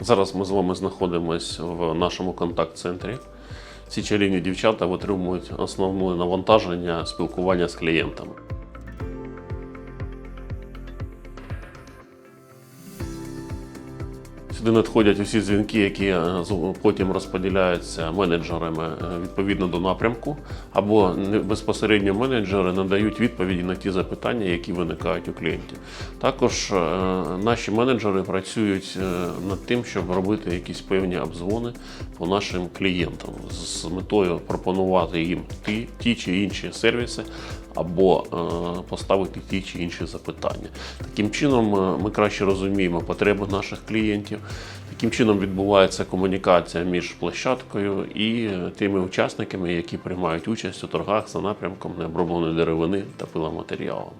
Зараз ми з вами знаходимося в нашому контакт-центрі. Ці чарівні дівчата витримують основне навантаження спілкування з клієнтами. Сюди надходять усі дзвінки, які е, потім розподіляються менеджерами е, відповідно до напрямку, або безпосередньо менеджери надають відповіді на ті запитання, які виникають у клієнтів. Також е, наші менеджери працюють над тим, щоб робити якісь певні обдзвони по нашим клієнтам з метою пропонувати їм ті, ті чи інші сервіси або е, поставити ті чи інші запитання. Таким чином е, ми краще розуміємо потреби наших клієнтів. Таким чином відбувається комунікація між площадкою і е, тими учасниками, які приймають участь у торгах за напрямком необробленої деревини та пиломатеріалом.